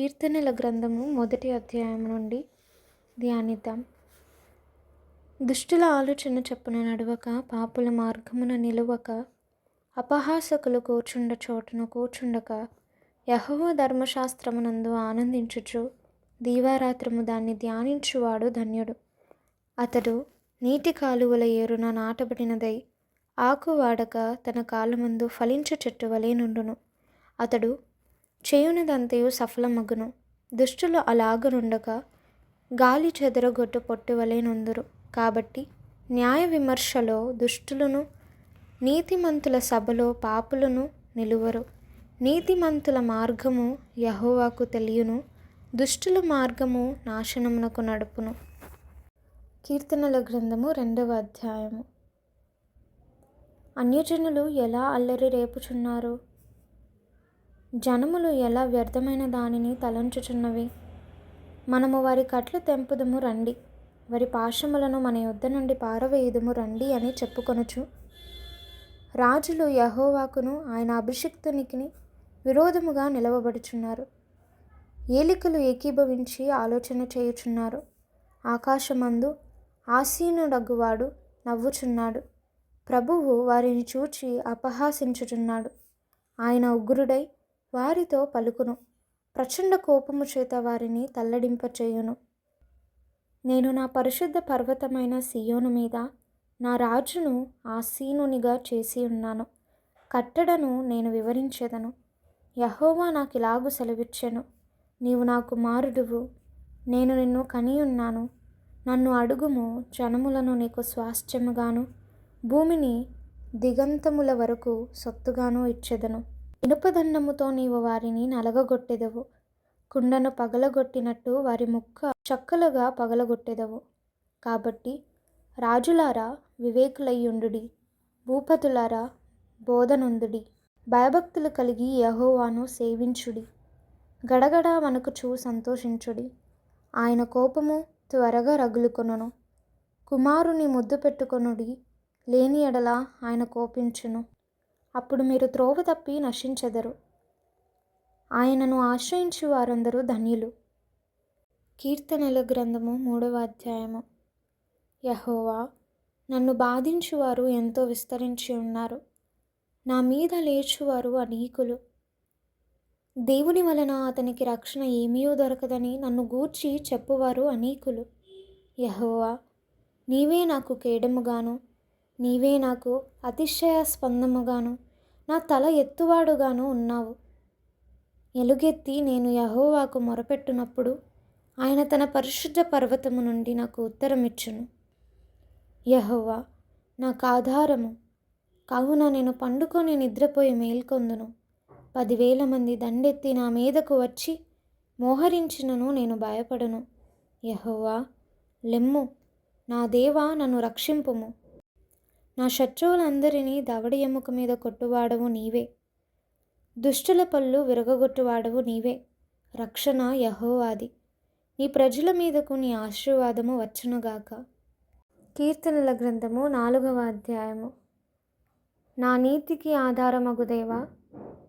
కీర్తనల గ్రంథము మొదటి అధ్యాయం నుండి ధ్యానిద్దాం. దుష్టుల ఆలోచన చెప్పున నడవక పాపుల మార్గమున నిలువక అపహాసకులు కూర్చుండ చోటును కూర్చుండక యహోవ ధర్మశాస్త్రమునందు ఆనందించుచు దీవారాత్రము దాన్ని ధ్యానించువాడు ధన్యుడు. అతడు నీటి కాలువల ఏరున నాటబడినదై ఆకు వాడక తన కాలమందు ఫలించు చెట్టు వలె నుండును. అతడు చేయునదంతయు సఫలమగును. దుష్టులు అలాగనుండగా గాలి చెదరగొట్టు పొట్టు వలె నుందురు. కాబట్టి న్యాయ విమర్శలో దుష్టులను నీతిమంతుల సభలో పాపులను నిలువరు. నీతిమంతుల మార్గము యహోవాకు తెలియను. దుష్టుల మార్గము నాశనమునకు నడుపును. కీర్తనల గ్రంథము రెండవ అధ్యాయము. అన్యజనులు ఎలా అల్లరి రేపుచున్నారు? జనములు ఎలా వ్యర్థమైన దానిని తలంచుచున్నవి? మనము వారి కట్లు తెంపుదము రండి. వారి పాశములను మన యుద్ధ నుండి పారవేయుదుము రండి అని చెప్పుకొనుచు. రాజులు యహోవాకును ఆయన అభిషిక్తునికి విరోధముగా నిలవబడుచున్నారు. ఏలికలు ఏకీభవించి ఆలోచన చేయుచున్నారు. ఆకాశమందు ఆసీనుడగ్గువాడు నవ్వుచున్నాడు. ప్రభువు వారిని చూచి అపహాసించుచున్నాడు. ఆయన ఉగ్రుడై వారితో పలుకును. ప్రచండ కోపము చేత వారిని తల్లడింపచేయును. నేను నా పరిశుద్ధ పర్వతమైన సియోను మీద నా రాజును ఆసీనునిగా చేసి ఉన్నాను. కట్టడను నేను వివరించేదను. యహోవా నాకు ఇలాగు సెలవిచ్చెను. నీవు నా కుమారుడువు నేను నిన్ను కని ఉన్నాను నన్ను అడుగుము. జనములను నీకు స్వాస్థ్యముగాను భూమిని దిగంతముల వరకు సొత్తుగాను ఇచ్చెదను. ఇనుపదన్నముతో నీవు వారిని నలగగొట్టెదవు. కుండను పగలగొట్టినట్టు వారి ముక్క చక్కలుగా పగలగొట్టెదవు. కాబట్టి రాజులారా వివేకులయ్యుండుడి. భూపతులారా బోధనందుడి. భయభక్తులు కలిగి యహోవాను సేవించుడి. గడగడ వణుకుచూ సంతోషించుడి. ఆయన కోపము త్వరగా రగులుకొనును. కుమారుని ముద్దు పెట్టుకొనుడి. లేని ఎడల ఆయన కోపించును. అప్పుడు మీరు త్రోవ తప్పి నశించెదరు. ఆయనను ఆశ్రయించు వారందరూ ధన్యులు. కీర్తనల గ్రంథము మూడవ అధ్యాయము. యహోవా నన్ను బాధించువారు ఎంతో విస్తరించి ఉన్నారు. నా మీద లేచువారు అనేకులు. దేవుని వలన అతనికి రక్షణ ఏమీయో దొరకదని నన్ను గూర్చి చెప్పువారు అనేకులు. యహోవా నీవే నాకు కేడముగాను నీవే నాకు అతిశయ స్పందముగాను నా తల ఎత్తువాడుగాను ఉన్నావు. ఎలుగెత్తి నేను యహోవాకు మొరపెట్టునప్పుడు ఆయన తన పరిశుద్ధ పర్వతము నుండి నాకు ఉత్తరం ఇచ్చును యహోవా నాకు ఆధారము. కావున నేను పండుకొని నిద్రపోయి మేల్కొందును. పదివేల మంది దండెత్తి నా మీదకు వచ్చి మోహరించినను నేను భయపడను. యహోవా లెమ్ము. నా దేవా నన్ను రక్షింపుము. నా శత్రువులందరినీ దవడి ఎముక మీద కొట్టువాడవు నీవే. దుష్టుల పళ్ళు విరగగొట్టువాడవు నీవే. రక్షణ యహోవాది. నీ ప్రజల మీదకు నీ ఆశీర్వాదము వచ్చునుగాక. కీర్తనల గ్రంథము నాలుగవ అధ్యాయము. నా నీతికి ఆధారమగు దేవా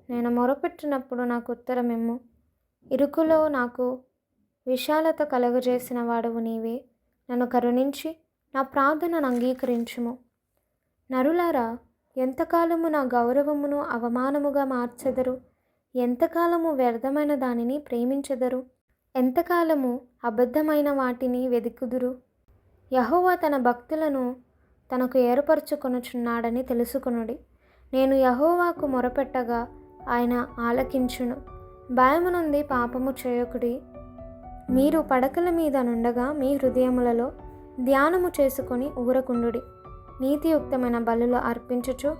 నేను మొరపెట్టినప్పుడు నాకు ఉత్తరమిమ్ము. ఇరుకులో నాకు విశాలత కలుగజేసిన వాడవు నీవే. నన్ను కరుణించి నా ప్రార్థనను అంగీకరించుము. నరులారా ఎంతకాలము నా గౌరవమును అవమానముగా మార్చెదరు? ఎంతకాలము వ్యర్థమైన దానిని ప్రేమించెదరు? ఎంతకాలము అబద్ధమైన వాటిని వెదుకుదురు? యహోవా తన భక్తులను తనకు ఏర్పరచుకొనుచున్నాడని తెలుసుకొనుడి. నేను యహోవాకు మొరపెట్టగా ఆయన ఆలకించును. భయమునుంది పాపము చేయకుడి. మీరు పడకల మీద నుండగా మీ హృదయములలో ధ్యానము చేసుకొని ఊరకుండుడి. నీతియుక్తమైన బలులు అర్పించుచు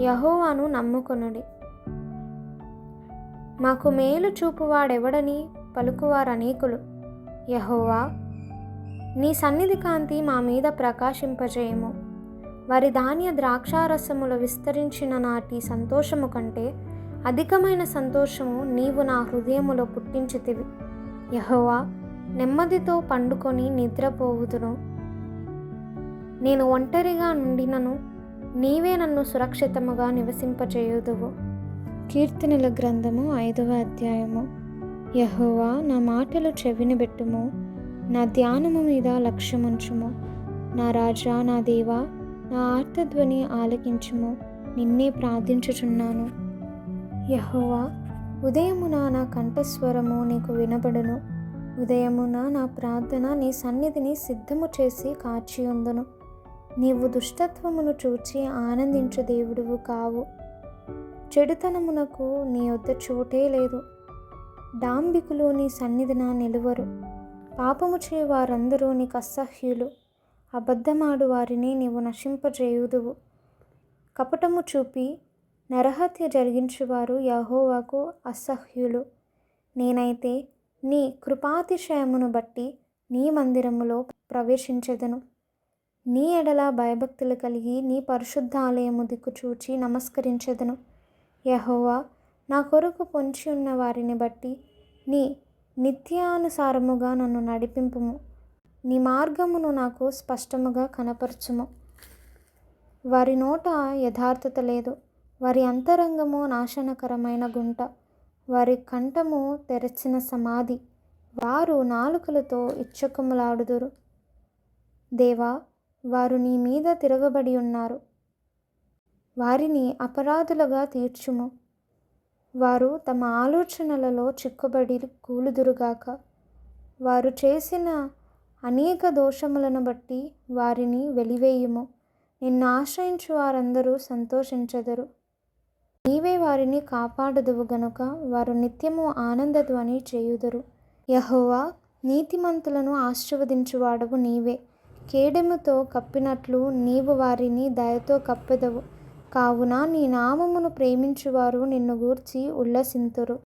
యహోవాను నమ్ముకొనుడి. మాకు మేలు చూపువాడెవడని పలుకువారనేకులు యహోవా నీ సన్నిధి కాంతి మా మీద ప్రకాశింపజేయము. వారి ధాన్య ద్రాక్షారసములు విస్తరించిన నాటి సంతోషము కంటే అధికమైన సంతోషము నీవు నా హృదయములో పుట్టించితివి. యహోవా నెమ్మదితో పండుకొని నిద్రపోవుదును నేను ఒంటరిగా నుండినను నీవే నన్ను సురక్షితముగా నివసింపచేయుదువు. కీర్తనల గ్రంథము ఐదవ అధ్యాయము. యహోవా నా మాటలు చెవినబెట్టుము నా ధ్యానము మీద లక్ష్యముంచుము. నా రాజా నా దేవా నా ఆర్తధ్వని ఆలకించుము నిన్నే ప్రార్థించుచున్నాను. యహోవా ఉదయమున నా కంఠస్వరము నీకు వినబడును. ఉదయమున నా ప్రార్థన నీ సన్నిధిని సిద్ధము చేసి కాచి ఉందను నీవు దుష్టత్వమును చూచి ఆనందించు దేవుడువు కావు. చెడుతనమునకు నీ వద్ద చోటే లేదు. డాంబికులు నీ సన్నిధిన నిలువరు. పాపము చే వారందరూ నీకు అసహ్యులు. అబద్ధమాడు వారిని నీవు నశింపజేయుదువు. కపటము చూపి నరహత్య జరిగించువారు యహోవాకు అసహ్యులు. నేనైతే నీ కృపాతిశయమును బట్టి నీ మందిరములో ప్రవేశించెదను. నీ ఎడల భయభక్తులు కలిగి నీ పరిశుద్ధ ఆలయము దిక్కు చూచి నమస్కరించెదను. యహోవా నా కొరకు పొంచి ఉన్న వారిని బట్టి నీ నిత్యానుసారముగా నన్ను నడిపింపుము. నీ మార్గమును నాకు స్పష్టముగా కనపరచుము. వారి నోట యథార్థత లేదు. వారి అంతరంగము నాశనకరమైన గుంట. వారి కంఠము తెరచిన సమాధి. వారు నాలుకలతో ఇచ్చకములాడుదురు. దేవా వారు నీ మీద తిరగబడి ఉన్నారు. వారిని అపరాధులుగా తీర్చుము. వారు తమ ఆలోచనలలో చిక్కుబడి కూలుదురుగాక. వారు చేసిన అనేక దోషములను బట్టి వారిని వెలివేయుము. నిన్ను ఆశ్రయించు వారందరూ సంతోషించెదరు. నీవే వారిని కాపాడదువు గనుక వారు నిత్యము ఆనందధ్వని చేయుదురు. యహోవా నీతిమంతులను ఆశీర్వదించువాడవు నీవే. కేడెముతో కప్పినట్లు నీవు వారిని దయతో కప్పెదవు. కావున నీ నామమును ప్రేమించువారు నిన్ను గూర్చి ఉల్లసింతురు.